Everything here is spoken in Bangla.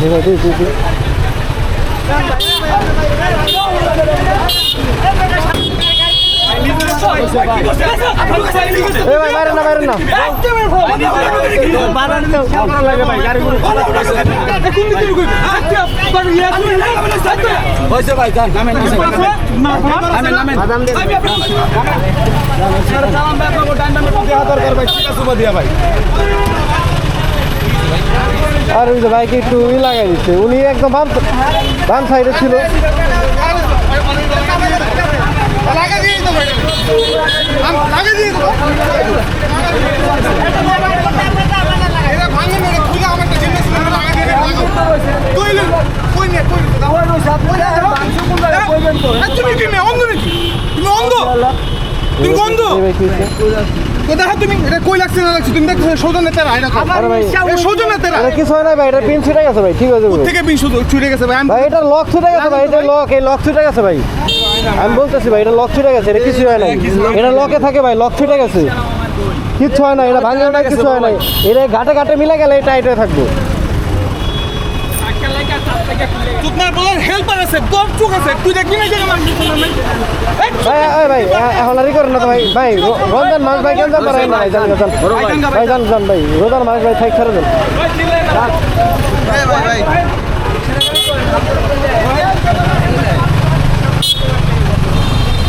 ভাই দিই দিই দিই এ ভাই আর ওই যে বাইকে একটু ই লাগাই দিচ্ছে। উনি একদম বাম বাম সাইডে ছিল। তুমি অন্ধ নাকি? তুমি অন্ধ? তুমি হয়েছে? কোথায় তুমি এটা কই লাগছে না লাগছে? তুমি দেখছ সৌজনের তেরা এটা কর আরে ভাই এটা সৌজনের তেরা। কিছু হয় না ভাই এটা পিন ছুটে গেছে ভাই ঠিক আছে ভাই। থেকে শুধু ছুটে গেছে ভাই? ভাই এটা লক ছুটে গেছে ভাই এটা লক এই লক ছুটে গেছে ভাই। আমি বলতেছি ভাই এটা লক ছুটে গেছে এটা কিছু হয় নাই। এটা লকে থাকে ভাই লক ছুটে গেছে। কিচ্ছু হয় না এটা ভাঙে না কিছু হয় নাই। এটা ঘাটে ঘাটে মিলে গেলে এটা হয়ে থাকব। তোমার বলার হেল্পার আছে তোর চোখ আছে। তুই দেখবি না ভাই এখন আর ই করেন না তো ভাই। ভাই রমজান মাস ভাই কেন যান না ভাই জান ভাই জান ভাই। রোজার মাস ভাই, থাক, ছেড়ে দেন।